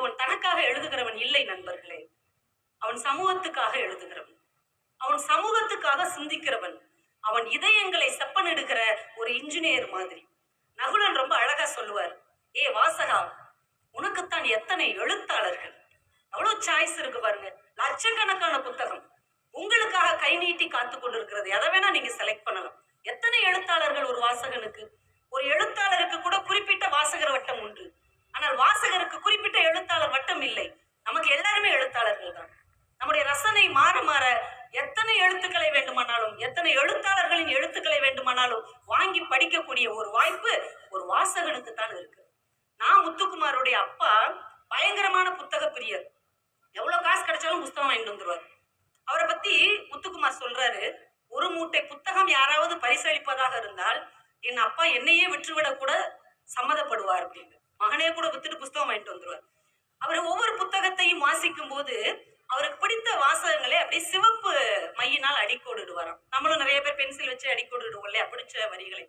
என்பவன் தனக்காக எழுதுகிறவன் இல்லை நண்பர்களே. அவன் சமூகத்துக்காக எழுதுகிறவன். அவன் சமூகத்துக்காக சிந்திக்கிறவன். அவன் இதயங்களை செப்பனிடுகிற ஒரு இன்ஜினியர் மாதிரி. நகுலன் ரொம்ப அழகா சொல்லுவார் ஏ வாசகா உனக்குத்தான் எத்தனை எழுத்தாளர்கள்? அவ்வளவு சாய்ஸ் இருக்கு பாருங்க. லட்சக்கணக்கான புத்தகம். உங்களுக்காக கை நீட்டி காத்து கொண்டிருக்கிறது. எதை வேணா நீங்க செலக்ட் பண்ணலாம். எத்தனை எழுத்தாளர்கள் ஒரு வாசகனுக்கு? ஒரு எழுத்தாளருக்கு கூட குறிப்பிட்ட வாசகர் வட்டம் உண்டு ஆனால் வாசகருக்கு குறிப்பிட்ட எழுத்தாளர் வட்டம் இல்லை நமக்கு எல்லாருமே எழுத்தாளர்கள் தான் நம்முடைய ரசனை மாற மாற எத்தனை எழுத்துக்களை வேண்டுமானாலும் எத்தனை எழுத்தாளர்களின் எழுத்துக்களை வேண்டுமானாலும் வாங்கி படிக்கக்கூடிய ஒரு வாய்ப்பு ஒரு வாசகனுக்கு தான் இருக்கு. நான் முத்துக்குமாருடைய அப்பா பயங்கரமான புத்தக பிரியர். எவ்வளவு காசு கிடைச்சாலும் புத்தகம் வாங்கிட்டு வந்துருவார். அவரை பத்தி முத்துக்குமார் சொல்றாரு ஒரு மூட்டை புத்தகம் யாராவது பரிசளிப்பதாக இருந்தால் என் அப்பா என்னையே விற்றுவிட கூட சம்மதப்படுவார் அப்படின்னு. மகனே கூட வித்துட்டு புத்தகம் வாங்கிட்டு வந்துருவார். அவர் ஒவ்வொரு புத்தகத்தையும் வாசிக்கும் போது அவருக்கு பிடித்த வாசகங்களை அப்படியே சிவப்பு மையினால் அடிக்கோடிடுவாராம். நம்மளும் நிறைய பேர் பென்சில் வச்சு அடிக்கோடிடுவோம் இல்லையா? பிடிச்ச வரிகளை.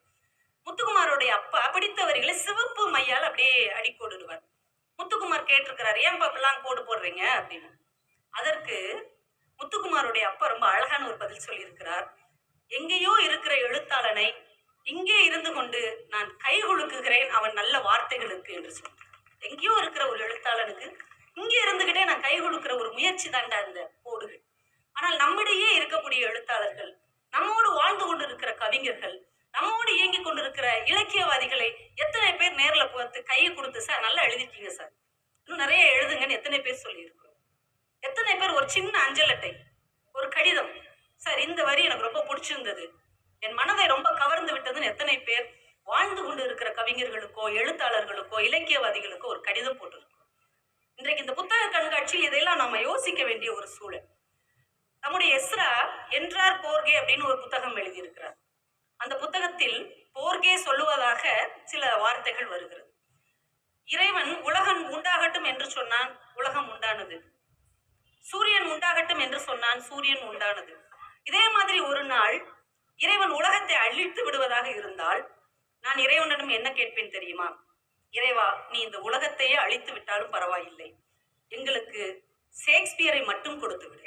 முத்துக்குமார் பிடித்த சிவப்பு மையால் அப்படியே அடிக்கோடிடுவார். முத்துக்குமார் கேட்டிருக்கிறார் ஏன் பாப்பெல்லாம் கோடு போடுறீங்க? அப்படின்னு. அதற்கு முத்துக்குமாருடைய அப்பா ரொம்ப அழகான ஒரு பதில் சொல்லியிருக்கிறார். எங்கேயோ இருக்கிற எழுத்தாளனை இங்கே இருந்து கொண்டு நான் கை குலுக்குகிறேன் அவன் நல்ல வார்த்தைகளுக்கு என்று சொன்னார் எங்கேயோ இருக்கிற ஒரு எழுத்தாளனுக்கு இங்கே இருந்துகிட்டே நான் கை கொடுக்கிற ஒரு முயற்சி தாண்டா இந்த கோடுகள். ஆனால் நம்மிடையே இருக்கக்கூடிய எழுத்தாளர்கள் நம்மோடு வாழ்ந்து கொண்டு இருக்கிற கவிஞர்கள் நம்மோடு இயங்கி கொண்டிருக்கிற இலக்கியவாதிகளை எத்தனை பேர் நேர்ல பார்த்து கையை கொடுத்து சார் நல்லா எழுதிருக்கீங்க சார். இன்னும் நிறைய எழுதுங்கன்னு எத்தனை பேர் சொல்லியிருக்கிறோம். எத்தனை பேர் ஒரு சின்ன அஞ்சல் அட்டை ஒரு கடிதம் சார் இந்த வரி எனக்கு ரொம்ப பிடிச்சிருந்தது. என் மனதை ரொம்ப கவர்ந்து விட்டதுன்னு எத்தனை பேர் வாழ்ந்து கொண்டு இருக்கிற கவிஞர்களுக்கோ எழுத்தாளர்களுக்கோ இலக்கியவாதிகளுக்கோ ஒரு கடிதம் போட்டிருக்கோம் இன்றைக்கு இந்த புத்தக கண்காட்சியில் இதையெல்லாம் நம்ம யோசிக்க வேண்டிய ஒரு சூழல். நம்முடைய எஸ்ரா என்றார் போர்கே அப்படின்னு ஒரு புத்தகம் எழுதியிருக்கிறார். இடத்தில் போர்கே சொல்லுவதாக சில வார்த்தைகள் வருகிறது. இறைவன் உலகம் உண்டாகட்டும் என்று சொன்னான் உலகம் உண்டானது. சூரியன் உண்டாகட்டும் என்று சொன்னான் சூரியன் உண்டானது. இதே மாதிரி ஒரு நாள் இறைவன் உலகத்தை அழித்து விடுவதாக இருந்தால் நான் இறைவனிடம் என்ன கேட்பேன் தெரியுமா? இறைவா நீ இந்த உலகத்தையே அழித்து விட்டாலும் பரவாயில்லை. எங்களுக்கு ஷேக்ஸ்பியரை மட்டும் கொடுத்து விடு.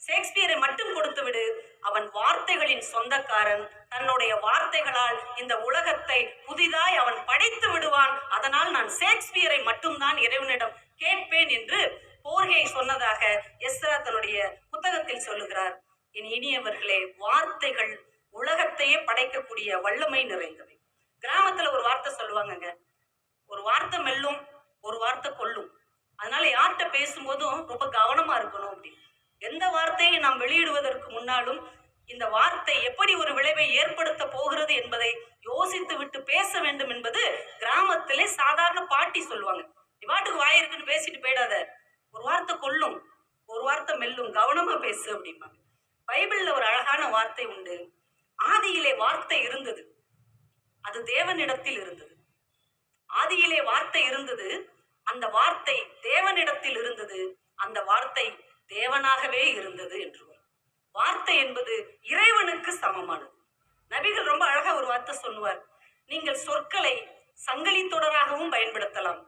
ஷேக்ஸ்பியரை மட்டும் கொடுத்து விடு வார்த்தைகளின் சொந்தக்காரன் தன்னுடைய வார்த்தைகளால் இந்த உலகத்தை புதிதாய் அவன் படைத்து விடுவான். அதனால் நான் ஷேக்ஸ்பியரை மட்டும்தான் இறைவனிடம் கேட்பேன் என்று போர்கை சொன்னதாக எஸ்ரா தன்னுடைய புத்தகத்தில் சொல்லுகிறார். என் இனியவர்களே வார்த்தைகள் உலகத்தையே படைக்கக்கூடிய வல்லமை நிறைந்தவை. கிராமத்துல ஒரு வார்த்தை சொல்லுவாங்கங்க. ஒரு வார்த்தை மெல்லும் ஒரு வார்த்தை கொல்லும். அதனால யார்கிட்ட பேசும்போதும் ரொம்ப கவனமா இருக்கணும் அப்படி எந்த வார்த்தையை நாம் வெளியிடுவதற்கு முன்னாலும் இந்த வார்த்தை எப்படி ஒரு விளைவை ஏற்படுத்த போகிறது என்பதை யோசித்து விட்டு பேச வேண்டும் என்பது கிராமத்திலே சாதாரண பாட்டி சொல்லுவாங்க. நீ பாட்டுக்கு வாய் இருக்குன்னு பேசிட்டு போயிடாத. ஒரு வார்த்தை கொல்லும். ஒரு வார்த்தை மெல்லும். கவனமா பேசு அப்படிம்பாங்க. பைபிள்ல ஒரு அழகான வார்த்தை உண்டு. ஆதியிலே வார்த்தை இருந்தது. அது தேவனிடத்தில் இருந்தது. ஆதியிலே வார்த்தை இருந்தது. அந்த வார்த்தை தேவனிடத்தில் இருந்தது. அந்த வார்த்தை தேவனாகவே இருந்தது என்று வார்த்தை என்பது இறைவனுக்கு சமமானது. நபிகள் ரொம்ப அழகா ஒரு வார்த்தை சொல்லுவார். நீங்கள் சொற்களை சங்கிலி தொடராகவும் பயன்படுத்தலாம்.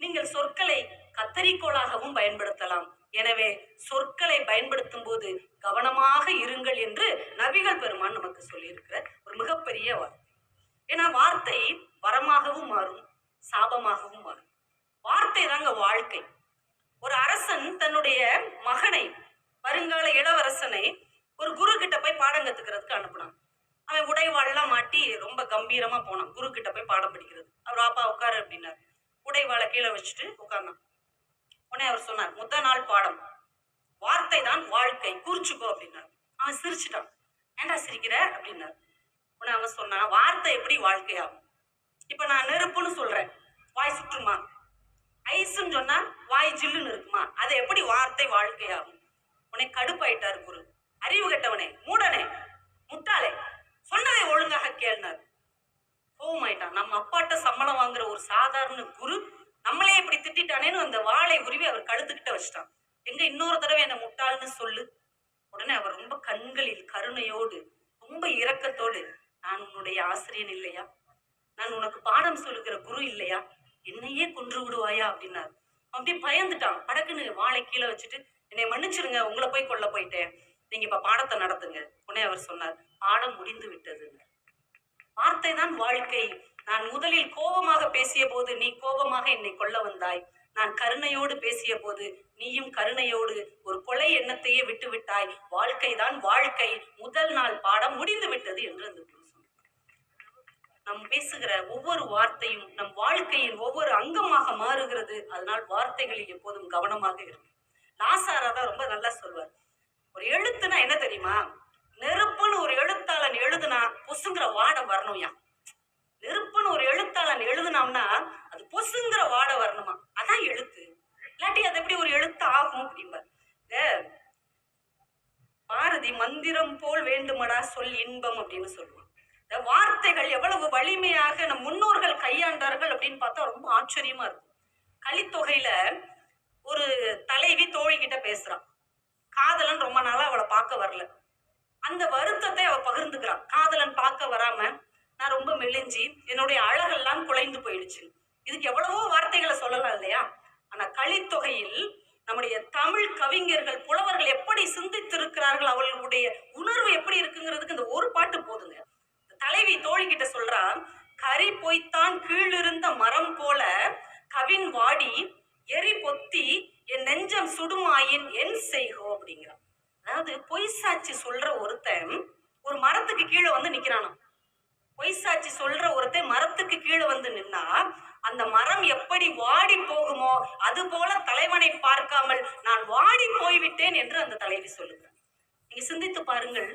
நீங்கள் சொற்களை கத்தரிக்கோளாகவும் பயன்படுத்தலாம். எனவே சொற்களை பயன்படுத்தும் போது கவனமாக இருங்கள் என்று நபிகள் பெருமான் நமக்கு சொல்லியிருக்கிற ஒரு மிகப்பெரிய வார்த்தை. ஏன்னா வார்த்தை வரமாகவும் மாறும் சாபமாகவும் மாறும். வார்த்தை தாங்க வாழ்க்கை. ஒரு அரசன் தன்னுடைய மகனை வருங்கால இளவரசனை ஒரு குரு கிட்ட போய் பாடம் கத்துக்கிறதுக்கு அனுப்புனான். அவன் உடைவாள்லாம் மாட்டி ரொம்ப கம்பீரமா போனான். குரு கிட்ட போய் பாடம் படிக்கிறது. அவர் அப்பா உட்காரு அப்படின்னார். உடைவாளை கீழே வச்சுட்டு உட்கார்ந்தான். உடனே அவர் சொன்னார் முத நாள் பாடம். வார்த்தை தான் வாழ்க்கை. குறிச்சுக்கோ அப்படின்னார். அவன் சிரிச்சிட்டான். ஏன்டா சிரிக்கிற? அப்படின்னார். உடனே அவன் சொன்னான் வார்த்தை எப்படி வாழ்க்கையாகும்? இப்ப நான் நெருப்புன்னு சொல்றேன். வாய் சுற்றுமா? ஐஸ்ன்னு சொன்னா வாய் ஜில்லுன்னு இருக்குமா? அது எப்படி வார்த்தை வாழ்க்கையாகும்? உன்னை கடுப்பாயிட்டார் குரு. அறிவு கெட்டவனே மூடனே முட்டாளே சொன்னதை ஒழுங்காக கேள்னார். கோவமாயிட்டான் நம்ம அப்பாட்ட சம்பளம் வாங்குற ஒரு சாதாரண குரு நம்மளே இப்படி திட்டிட்டானேன்னு அந்த வாளை உருவி அவர் கழுத்துக்கிட்ட வச்சிட்டான். எங்க இன்னொரு தடவை என்ன முட்டாள்னு சொல்லு. உடனே அவர் ரொம்ப கண்களில் கருணையோடு ரொம்ப இரக்கத்தோடு நான் உன்னுடைய ஆசிரியன் இல்லையா? நான் உனக்கு பாடம் சொல்லுகிற குரு இல்லையா? என்னையே கொன்று விடுவாயா? அப்படின்னார். அப்படியே பயந்துட்டான். படக்குன்னு வாளை கீழே வச்சுட்டு என்னை மன்னிச்சிருங்க உங்களை போய் கொல்ல போயிட்டேன். நீங்க இப்ப பாடத்தை நடத்துங்க. உடனே அவர் சொன்னார் பாடம் முடிந்து விட்டதுங்க வார்த்தை தான் வாழ்க்கை. நான் முதலில் கோபமாக பேசிய போது நீ கோபமாக என்னை கொல்ல வந்தாய். நான் கருணையோடு பேசிய போது நீயும் கருணையோடு ஒரு கொலை எண்ணத்தையே விட்டு விட்டாய் வாழ்க்கை. தான் வாழ்க்கை முதல் நாள் பாடம் முடிந்து விட்டது என்று அந்த குரு நம் நாம் பேசுகிற ஒவ்வொரு வார்த்தையும் நம் வாழ்க்கையின் ஒவ்வொரு அங்கமாக மாறுகிறது. அதனால் வார்த்தைகளில் எப்போதும் கவனமாக இருக்கும் லாசாரா தான் ரொம்ப நல்லா சொல்வார். ஒரு எழுத்துனா என்ன தெரியுமா? நெருப்புன்னு ஒரு எழுத்தாளன் எழுதுனா பொசுங்கிற வாடை வரணும்யா. நெருப்புன்னு ஒரு எழுத்தாளன் எழுதுனாம்னா அது பொசுங்கிற வாடை வரணுமா? அதான் எழுத்து. இல்லாட்டி அது எப்படி ஒரு எழுத்து ஆகும் அப்படிம்பார். பாரதி மந்திரம் போல் வேண்டுமடா சொல் இன்பம் அப்படின்னு சொல்லுவான். இந்த வார்த்தைகள் எவ்வளவு வலிமையாக நம் முன்னோர்கள் கையாண்டார்கள் அப்படின்னு பார்த்தா ரொம்ப ஆச்சரியமா இருக்கும். கலித்தொகையில ஒரு தலைவி தோழிக்கிட்ட பேசுறான் காதலன் ரொம்ப நாளா அவளை பார்க்க வரல. அந்த வருத்தத்தை அவ பகிர்ந்துக்கிறான் காதலன் பார்க்க வராம நான் ரொம்ப மெலிஞ்சி என்னுடைய அழகெல்லாம் குலைந்து போயிடுச்சு. இதுக்கு எவ்வளவோ வார்த்தைகளை சொல்லலாம் இல்லையா? ஆனா கலித்தொகையில் நம்முடைய தமிழ் கவிஞர்கள் புலவர்கள் எப்படி சிந்தித்திருக்கிறார்கள் அவர்களுடைய உணர்வு எப்படி இருக்குங்கிறதுக்கு இந்த ஒரு பாட்டு போதுங்க. தலைவி தோழிக்கிட்ட சொல்றா கறி பொய்த்தான் கீழிருந்த மரம் போல கவின் வாடி எரி பொத்தி என் நெஞ்சம் சுடுமாயின் என் செய்கோ அப்படிங்கிறான். அதாவது பொய் சாட்சி சொல்ற ஒருத்தன் ஒரு மரத்துக்கு கீழே வந்து நிக்கிறானா பொய் சாட்சி சொல்ற ஒருத்தன் மரத்துக்கு கீழே வந்து நின்னா அந்த மரம் எப்படி வாடி போகுமோ அது போல தலைவனை பார்க்காமல் நான் வாடி போய்விட்டேன் என்று அந்த தலைவி சொல்லுகிறார் நீங்க சிந்தித்து பாருங்கள்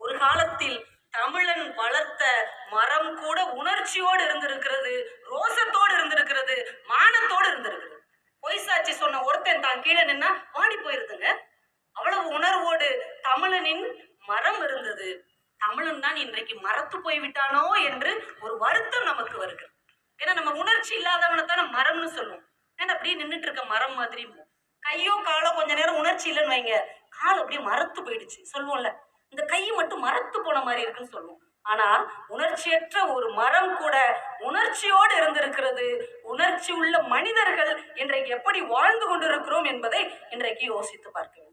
ஒரு காலத்தில் தமிழன் வளர்த்த மரம் கூட உணர்ச்சியோடு இருந்திருக்கிறது ரோசத்தோடு இருந்திருக்கிறது மானத்தோடு இருந்திருக்கிறது பொய் சாட்சி சொன்ன ஒருத்தன் தான் கீழே நின்னா வாடி போயிருதுங்க. அவ்வளவு உணர்வோடு தமிழனின் மரம் இருந்தது. தமிழன் தான் இன்றைக்கு மரத்து போய் விட்டானோ என்று ஒரு வருத்தம் நமக்கு வருது. ஏன்னா நம்ம உணர்ச்சி இல்லாதவனை தானே மரம்னு சொல்லுவோம். ஏன்னா அப்படியே நின்றுட்டு இருக்க மரம் மாதிரி கையோ காலோ கொஞ்ச நேரம் உணர்ச்சி இல்லைன்னு வைங்க. கால் அப்படியே மரத்து போயிடுச்சு. சொல்லுவோம்ல. இந்த கை மட்டும் மரத்து போன மாதிரி இருக்குன்னு சொல்லுவோம். ஆனா உணர்ச்சியற்ற ஒரு மரம் கூட உணர்ச்சியோடு இருந்திருக்கிறது. உணர்ச்சி உள்ள மனிதர்கள் இன்றைக்கு எப்படி வாழ்ந்து கொண்டிருக்கிறோம் என்பதை இன்றைக்கு யோசித்து பார்க்க